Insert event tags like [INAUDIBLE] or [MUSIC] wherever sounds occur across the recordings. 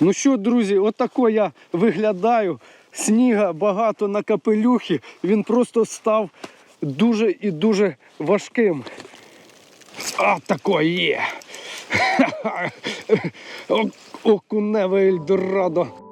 Ну що, друзі, отако я виглядаю. Сніга багато на капелюхі. Він просто став дуже і дуже важким. А тако є. [LAUGHS] Окуневе Ельдорадо.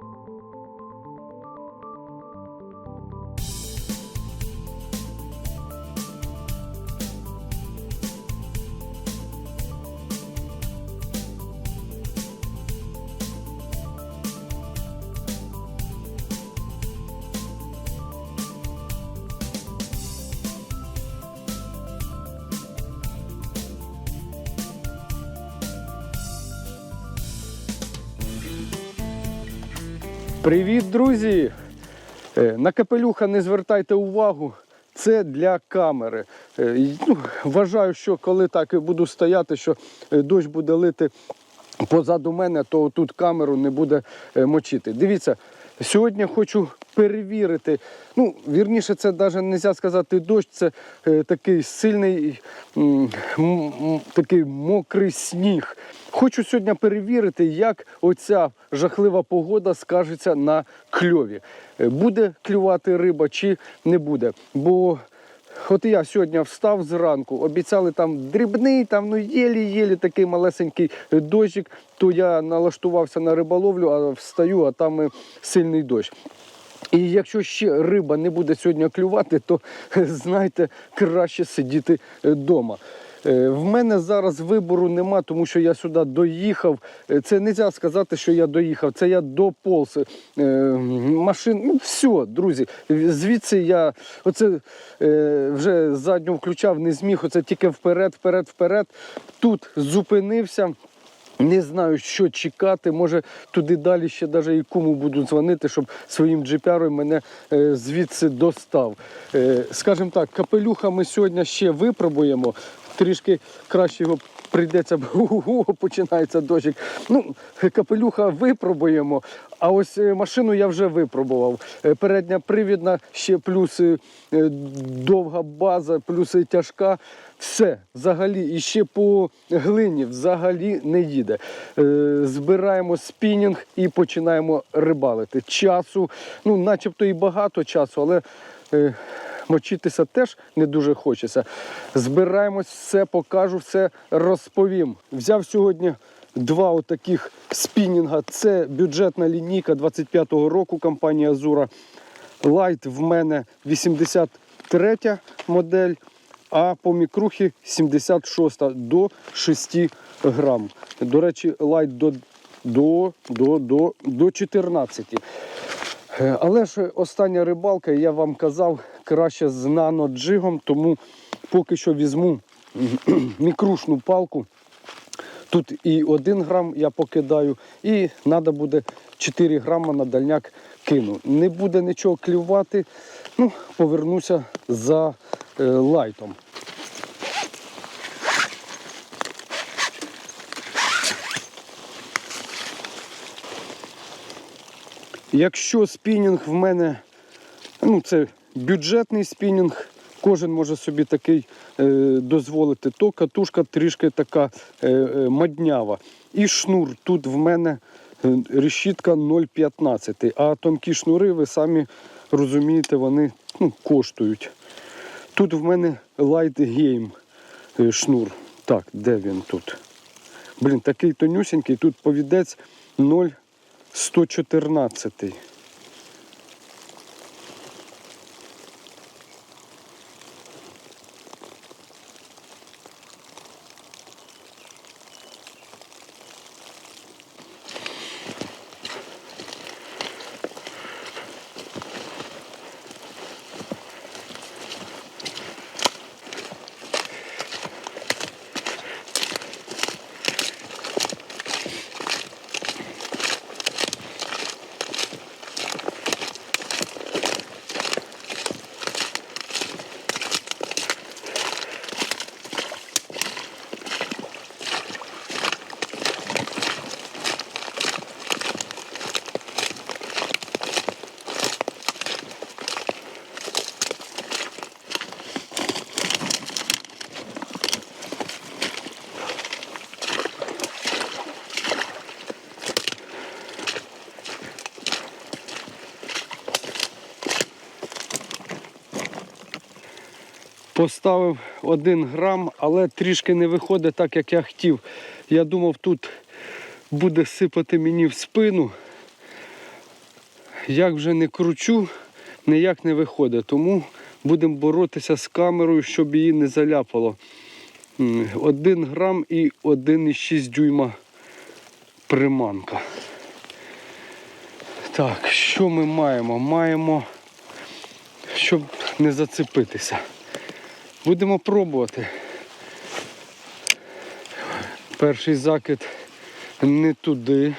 Привіт, друзі! Е, На капелюха не звертайте увагу. Це для камери. Е, ну, вважаю, що коли так буду стояти, що е, дощ буде лити позаду мене, то тут камеру не буде мочити. Дивіться, сьогодні хочу перевірити. Ну, вірніше, це навіть не можна сказати дощ, це е, такий сильний, м, м, такий мокрий сніг. Хочу сьогодні перевірити, як оця жахлива погода скажеться на кльові. Е, Буде клювати риба чи не буде. Бо От я сьогодні встав зранку, обіцяли там дрібний, там ну єлі-єлі такий малесенький дощик, то я налаштувався на риболовлю, а встаю, а там е, сильний дощ. І якщо ще риба не буде сьогодні клювати, то [LAUGHS] знайте, краще сидіти вдома. В мене зараз вибору нема, тому що я сюди доїхав. Е, Це не можна сказати, що я доїхав. Це я дополз. Е, Машин, ну все, друзі. Звідси я оце е, вже задню включав, не зміг. Оце тільки вперед, вперед, вперед. Тут зупинився. Не знаю, що чекати. Може туди далі ще навіть і кому буду дзвонити, щоб своїм джипяром мене е, звідси достав. Е, скажімо так, капелюха ми сьогодні ще випробуємо. Трішки краще його прийдеться, бо [LAUGHS] починається дощик. Ну, капелюха випробуємо. А ось е, машину я вже випробував. Е, Передня привідна, ще плюс е, довга база, плюс тяжка. Все взагалі і ще по глині взагалі не їде. Збираємо спінінг і починаємо рибалити. Часу, ну начебто і багато часу, але мочитися теж не дуже хочеться. Збираємось, все покажу, все розповім. Взяв сьогодні два отаких спінінга. Це бюджетна лінійка 25-го року компанії Азура. Лайт в мене 83 модель, а по мікрухі 76 до 6 грам. До речі, лайт до, до, до, до, до 14. Е, Але ж остання рибалка, я вам казав, краще з наноджигом, тому поки що візьму [CLEARS THROAT] мікрушну палку. Тут і 1 грам я покидаю, і треба буде 4 грама на дальняк кину. Не буде нічого клювати, ну, повернуся за е, лайтом. Якщо спінінг в мене, ну це бюджетний спінінг, кожен може собі такий е, дозволити, то катушка трішки така е, е, маднява. І шнур тут в мене е, решітка 0,15. А тонкі шнури, ви самі розумієте, вони ну, коштують. Тут в мене Light Game е, шнур. Так, де він тут? Блін, такий тонюсенький, тут повідець 0,114. Поставив 1 грам, але трішки не виходить так, як я хотів. Я думав, тут буде сипати мені в спину. Як вже не кручу, ніяк не виходить. Тому будемо боротися з камерою, щоб її не заляпало. 1 грам і 1,6 дюйма приманка. Так, що ми маємо? Маємо, щоб не зацепитися. Будемо пробувати. Перший закид не туди.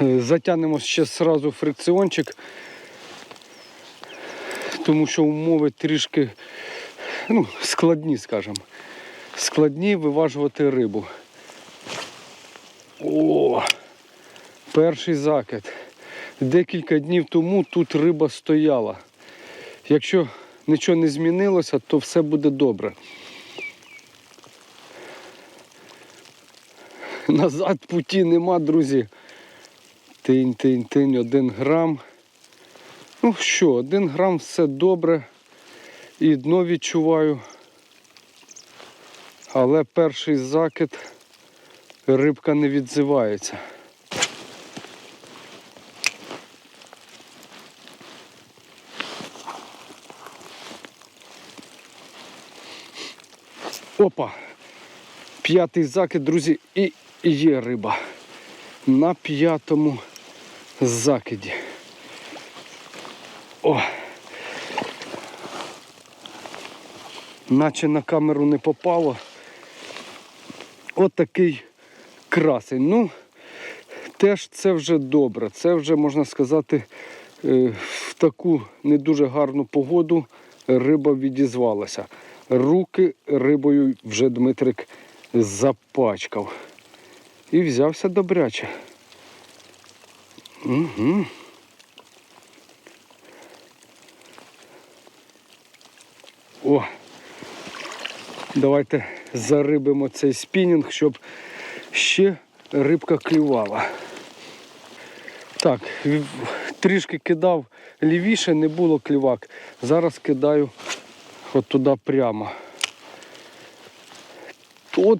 Затягнемо ще зразу фрикціончик, тому що умови трішки ну, складні, скажімо. Складні виважувати рибу. О! Перший закид. Декілька днів тому тут риба стояла. Якщо нічого не змінилося, то все буде добре. Назад путі нема, друзі. Тинь, тинь, тинь, один грам. Ну що, один грам все добре. І дно відчуваю. Але перший закид рибка не відзивається. Опа! П'ятий закид, друзі, і є риба. На п'ятому закиді. О! Наче на камеру не попало. От красень. Ну, теж це вже добре. Це вже, можна сказати, е, в таку не дуже гарну погоду риба відізвалася. Руки рибою вже Дмитрик запачкав. І взявся добряче. Угу. О! Давайте зарибимо цей спінінг, щоб ще рибка клювала. Так, трішки кидав лівіше, не було клювак. Зараз кидаю от туди прямо. От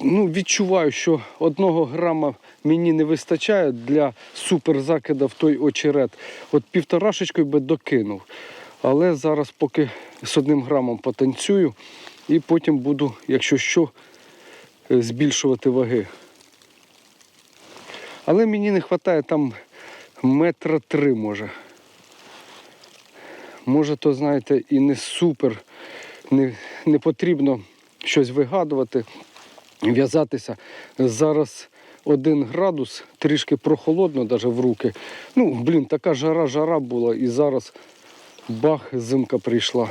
ну, відчуваю, що одного грама мені не вистачає для суперзакида в той очерет. От півторашечкою би докинув. Але зараз поки з одним грамом потанцюю і потім буду, якщо що, збільшувати ваги. Але мені не вистачає там метра три може. Може, то, знаєте, і не супер, не, не потрібно щось вигадувати, в'язатися. Зараз один градус, трішки прохолодно навіть в руки. Ну, блін, така жара-жара була і зараз бах, зимка прийшла.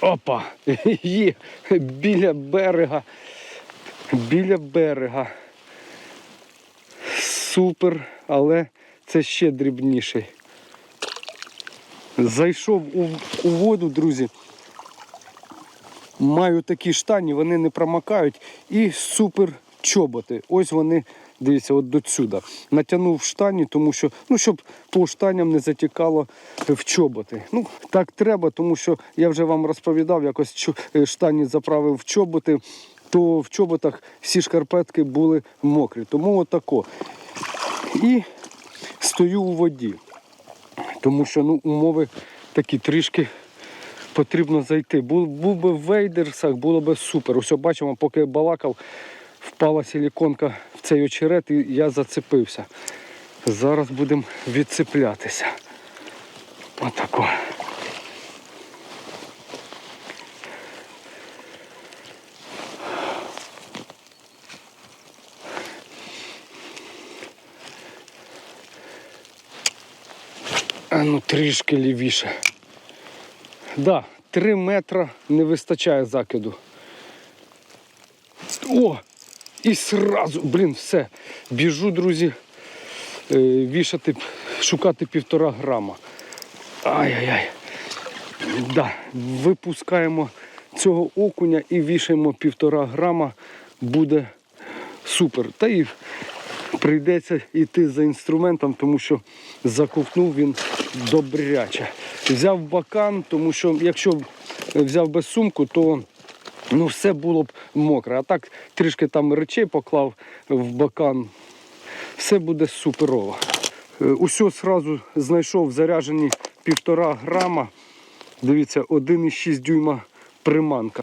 Опа! [LAUGHS] Є біля берега. Біля берега. Супер, але це ще дрібніший. Зайшов у, у воду, друзі. Маю такі штані, вони не промокають. І супер чоботи. Ось вони, дивіться, от до сюди. Натягнув штані, тому що, ну, щоб по штаням не затікало в чоботи. Ну, так треба, тому що я вже вам розповідав, якось е, штані заправив в чоботи, то в чоботах всі шкарпетки були мокрі. Тому отако. І стою у воді. Тому що ну, умови такі трішки потрібно зайти. Був, був би в вейдерсах, було б супер. Ось бачимо, поки я балакав, впала силіконка в цей очерет і я зацепився. Зараз будемо відцеплятися. Отако. Трішки лівіше. Да, 3 метра не вистачає закиду. О! І сразу, блін, все. Біжу, друзі, е, вішати, шукати півтора грама. Ай-яй-яй. Да, випускаємо цього окуня і вішаємо півтора грама. Буде супер. Та і прийдеться йти за інструментом, тому що заковтнув він добряче. Взяв бакан, тому що якщо взяв би сумку, то ну, все було б мокре. А так трішки там речей поклав в бакан. Все буде суперово. Е, Усьо сразу знайшов заряджені півтора грама. Дивіться, 1,6 дюйма приманка.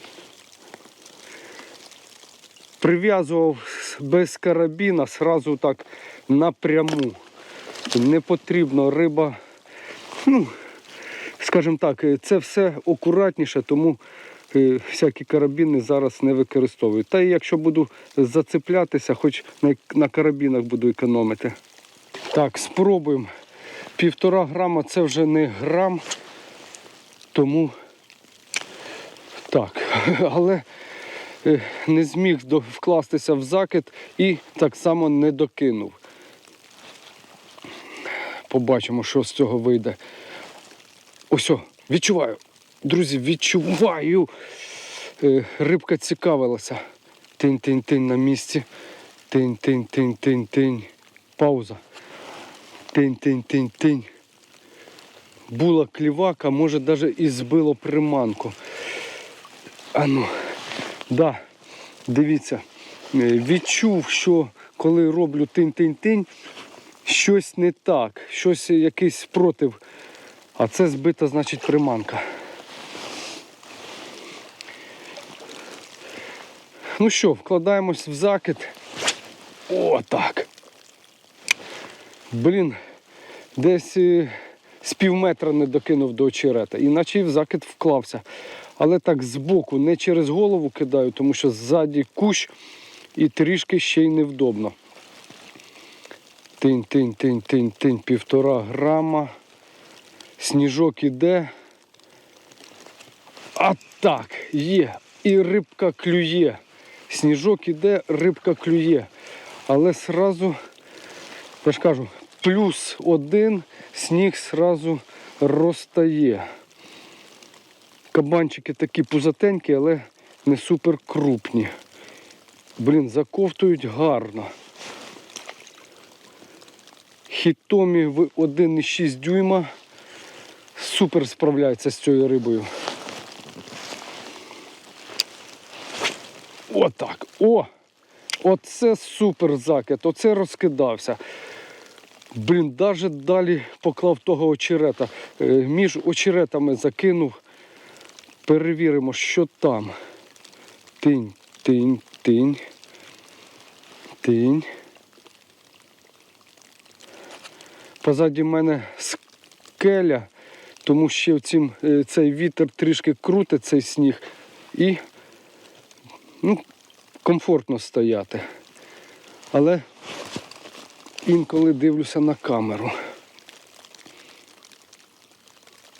Прив'язував без карабіна сразу так напряму. Не потрібно риба. Ну, скажімо так, це все акуратніше, тому е, всякі карабіни зараз не використовую. Та і якщо буду зацеплятися, хоч на, на карабінах буду економити. Так, спробуємо. Півтора грама це вже не грам, тому так. [LAUGHS] Але не зміг вкластися в закид і так само не докинув. Побачимо, що з цього вийде. Ось, відчуваю. Друзі, відчуваю. Е, Рибка цікавилася. Тинь-тинь-тинь на місці. Тинь-тинь-тинь-тинь-тинь. Пауза. Тинь-тинь-тинь-тинь. Була клівака, може навіть і збило приманку. Ану, да, дивіться, е, відчув, що коли роблю тинь-тинь-тинь, щось не так, щось якийсь спротив. А це збита, значить, приманка. Ну що, вкладаємось в закид. О, так. Блін, десь е, з пів метра не докинув до очерета, іначе і в закид вклався. Але так збоку, не через голову кидаю, тому що ззаді кущ і трішки ще й невдобно. Тинь, тинь, тинь, тинь, тинь, півтора грама. Сніжок іде. А так, є. І рибка клює. Сніжок іде, рибка клює. Але сразу, я ж кажу, плюс один, сніг сразу розтає. Кабанчики такі пузатенькі, але не супер крупні. Блін, заковтують гарно. Хітомі в 1,6 дюйма супер справляється з цією рибою. Отак. О! Оце супер закид, оце розкидався. Блін, навіть далі поклав того очерета. Е, Між очеретами закинув. Перевіримо, що там. Тинь, тинь, тинь. Тинь. Позаді мене скеля, тому що цим, е, цей вітер трішки крутить цей сніг і ну, комфортно стояти. Але інколи дивлюся на камеру.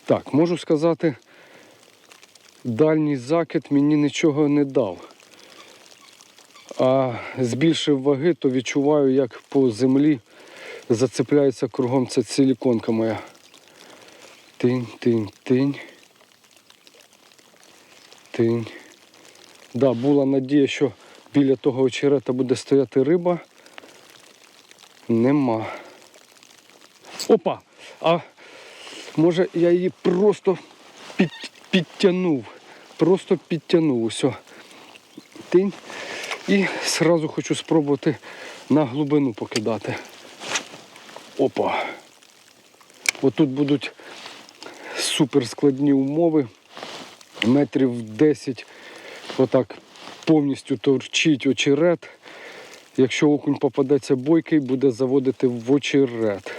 Так, можу сказати, дальній закид мені нічого не дав. А збільшив ваги, то відчуваю, як по землі зацепляється кругом ця силіконка моя. Тинь, тинь, тинь. Тинь. Да, була надія, що біля того очерета буде стояти риба. Нема. Опа! А може я її просто під, підтягнув. Просто підтягнув усе. Тинь. І одразу хочу спробувати на глибину покидати. Опа. Отут будуть супер складні умови. Метрів 10 отак повністю торчить очерет. Якщо окунь попадеться бойкий, буде заводити в очерет.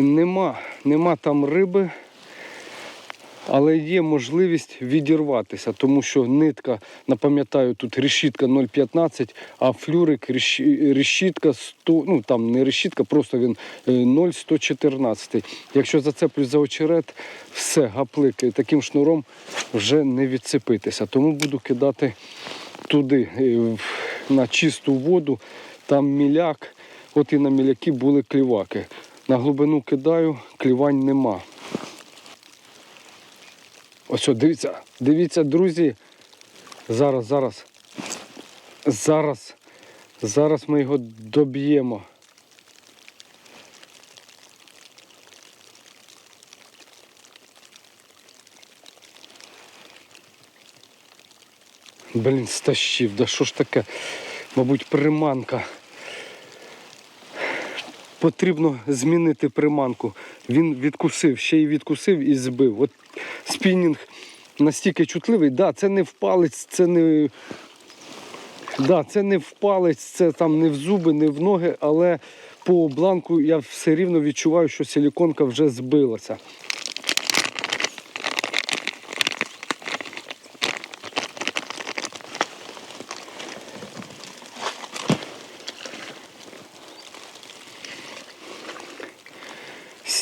Нема, нема там риби, але є можливість відірватися, тому що нитка, напам'ятаю, тут решітка 0,15, а флюрик реші- решітка 100, ну там не решітка, просто він е, 0,114. Якщо зацеплюсь за очерет, все, гаплики. Таким шнуром вже не відцепитися. Тому буду кидати туди, е, на чисту воду, там міляк. От і на міляки були кліваки. На глибину кидаю, клівань нема. Ось, дивіться, дивіться, друзі. Зараз, зараз. Зараз. Зараз ми його доб'ємо. Блін, стащив, да що ж таке? Мабуть, приманка. Потрібно змінити приманку. Він відкусив, ще й відкусив і збив. От спінінг настільки чутливий, да, це не в палець, це не. Да, це не в палець, це там не в зуби, не в ноги, але по бланку я все рівно відчуваю, що силіконка вже збилася.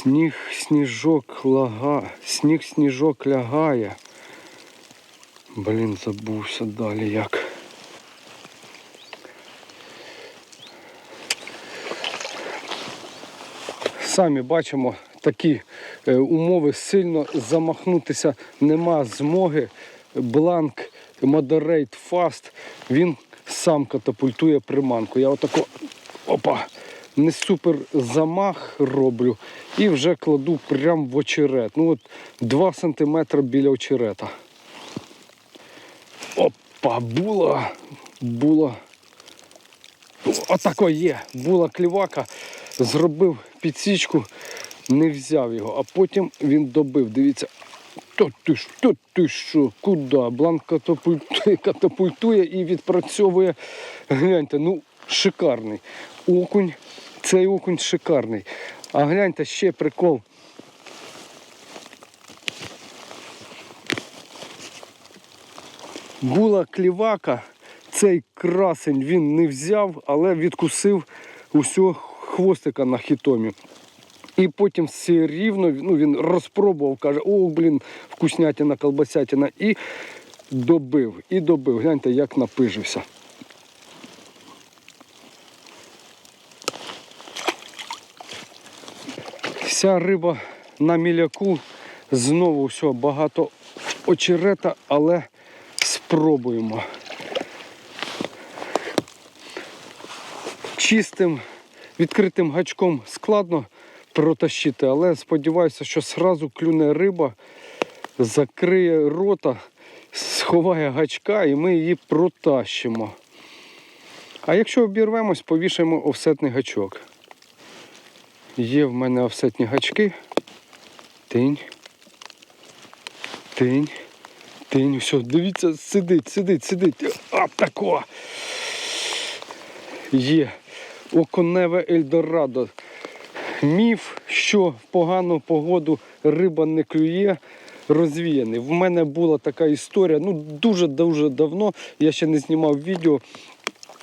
Сніг, сніжок лага, сніг, сніжок лягає. Блін, забувся далі як. Самі бачимо такі е, умови сильно замахнутися нема змоги. Бланк Moderate Fast, він сам катапультує приманку. Я отако опа, не супер замах роблю і вже кладу прямо в очерет. Ну от 2 см біля очерета. Опа, була, була. Отако є. Була клівака, зробив підсічку, не взяв його, а потім він добив. Дивіться. То ти ж, то ти що, куди? Бланк катапультує, [LAUGHS] катапультує і відпрацьовує. Гляньте, ну шикарний. Окунь, цей окунь шикарний. А гляньте ще прикол. Була клівака, цей красень він не взяв, але відкусив усього хвостика на хітомі. І потім все рівно ну, він розпробував, каже, о, блін, вкуснятина, колбасятина. І добив, і добив. Гляньте, як напижився. Вся риба на міляку. Знову все, багато очерета, але спробуємо. Чистим, відкритим гачком складно протащити, але сподіваюся, що зразу клюне риба, закриє рота, сховає гачка і ми її протащимо. А якщо обірвемось, повішаємо офсетний гачок. Є в мене офсетні гачки. Тинь. Тинь. Тинь. Все, дивіться, сидить, сидить, сидить. А тако. Є. Оконеве Ельдорадо. Міф, що в погану погоду риба не клює, розвіяний. В мене була така історія, ну дуже-дуже давно, я ще не знімав відео.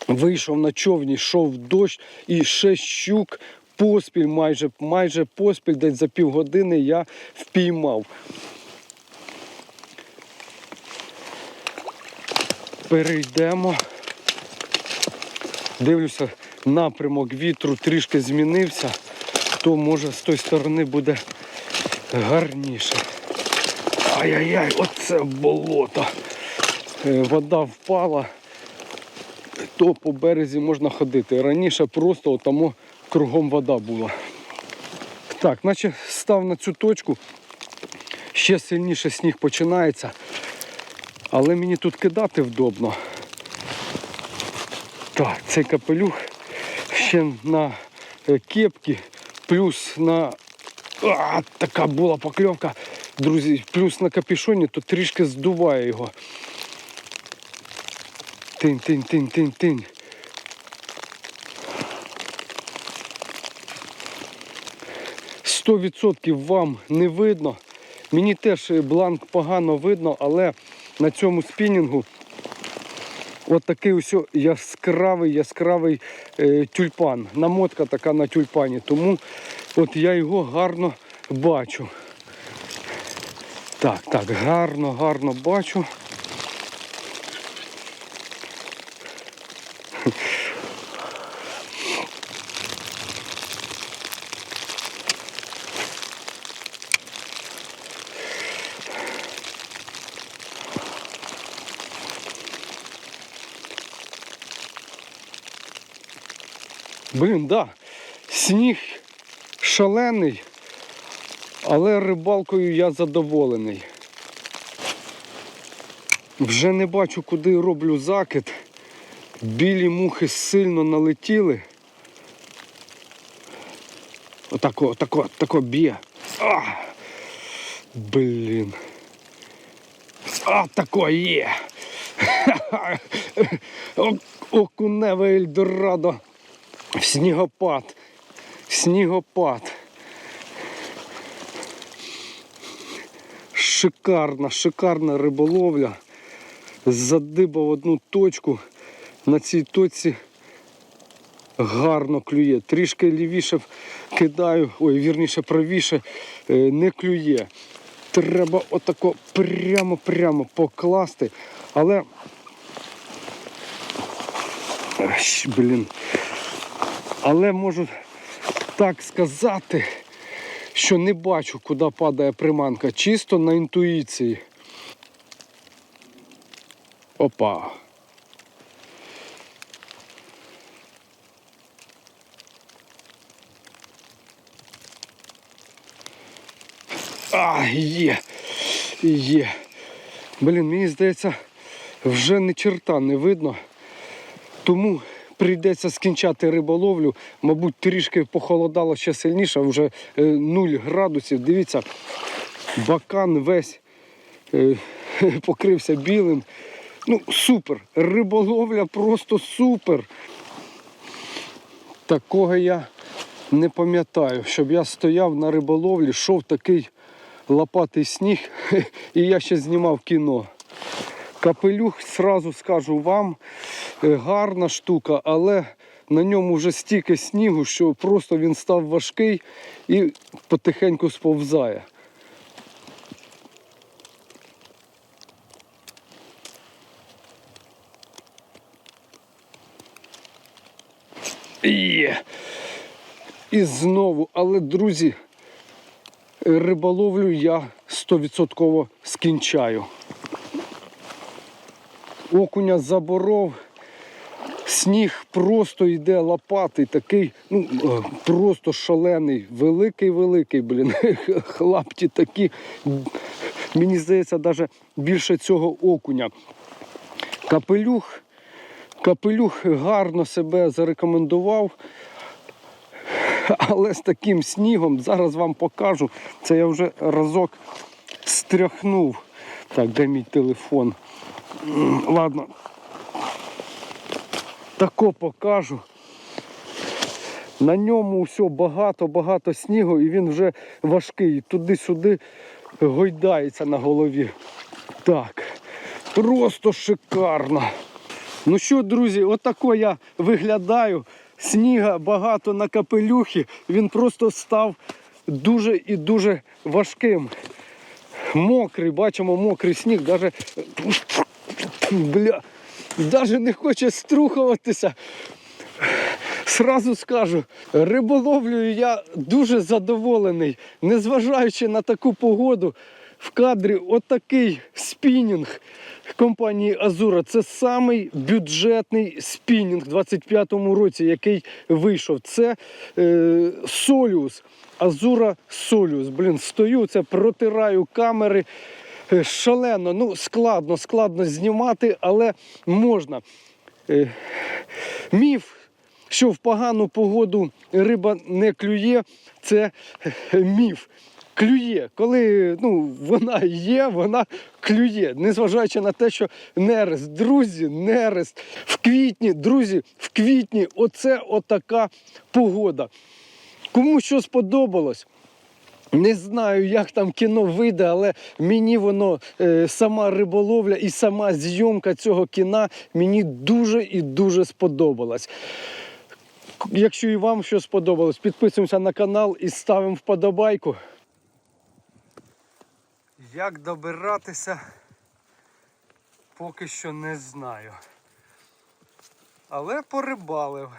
Вийшов на човні, йшов дощ і ще щук поспіль, майже майже поспіль, десь за півгодини я впіймав. Перейдемо. Дивлюся, напрямок вітру трішки змінився, то може з тої сторони буде гарніше. Ай-яй-яй, оце болото. Е, Вода впала, то по березі можна ходити. Раніше просто отамо кругом вода була. Так, наче став на цю точку, ще сильніше сніг починається, але мені тут кидати вдобно. Так, цей капелюх ще на е, кепки, плюс на... А, така була покльовка, друзі, плюс на капішоні, то трішки здуває його. Тинь-тинь-тинь-тинь-тинь. 100% вам не видно. Мені теж бланк погано видно, але на цьому спінінгу от такий ось яскравий яскравий е, тюльпан. Намотка така на тюльпані, тому от я його гарно бачу. Так, так, гарно, гарно бачу. Сніг шалений, але рибалкою я задоволений. Вже не бачу, куди роблю закид. Білі мухи сильно налетіли. Отако, отако, отако б'є. А! Блін. А, тако є. [LAUGHS] Окуневе Ельдорадо. Снігопад. Снігопад. Шикарна, шикарна риболовля. Задибав одну точку. На цій точці гарно клює. Трішки лівіше кидаю, ой, вірніше правіше, е, не клює. Треба отако прямо-прямо покласти. Але. Ащ, Блін. Але можу так сказати, що не бачу, куди падає приманка. Чисто на інтуїції. Опа. А, є. Є. Блін, мені здається, вже ні черта не видно. Тому прийдеться скінчати риболовлю. Мабуть, трішки похолодало ще сильніше, вже 0 градусів. Дивіться, бакан весь е, [LAUGHS] покрився білим. Ну, супер. Риболовля просто супер. Такого я не пам'ятаю, щоб я стояв на риболовлі, йшов такий лопатий сніг, [LAUGHS] і я ще знімав кіно. Капелюх, сразу скажу вам, е, гарна штука, але на ньому вже стільки снігу, що просто він став важкий і потихеньку сповзає. Є. І знову, але, друзі, риболовлю я 100% скінчаю. Окуня заборов. Сніг просто йде лопатий, такий, ну, е, просто шалений, великий-великий, блін. [LAUGHS] Хлапті такі. Мені здається, навіть більше цього окуня. Капелюх, капелюх гарно себе зарекомендував. Але з таким снігом, зараз вам покажу, це я вже разок стряхнув. Так, де мій телефон? Ладно. Тако покажу. На ньому все багато-багато снігу і він вже важкий. Туди-сюди гойдається на голові. Так, просто шикарно. Ну що, друзі, отако я виглядаю. Сніга багато на капелюхі. Він просто став дуже і дуже важким. Мокрий, бачимо, мокрий сніг, даже, бля, даже не хоче струхуватися. Сразу скажу, риболовлею я дуже задоволений, незважаючи на таку погоду. В кадрі отакий спінінг компанії Азура. Це самий бюджетний спінінг у 25-му році, який вийшов. Це е, Соліус. Азура Соліус. Блін, стою, це протираю камери. Е, Шалено, ну складно, складно знімати, але можна. Е, Міф, що в погану погоду риба не клює, це е, міф. Клює, коли ну, вона є, вона клює, незважаючи на те, що нерест, друзі, нерест в квітні, друзі, в квітні оце отака погода. Кому що сподобалось? Не знаю, як там кіно вийде, але мені воно е, сама риболовля і сама зйомка цього кіна мені дуже і дуже сподобалась. Якщо і вам що сподобалось, підписуємося на канал і ставимо вподобайку. Як добиратися, поки що не знаю. Але порибалив.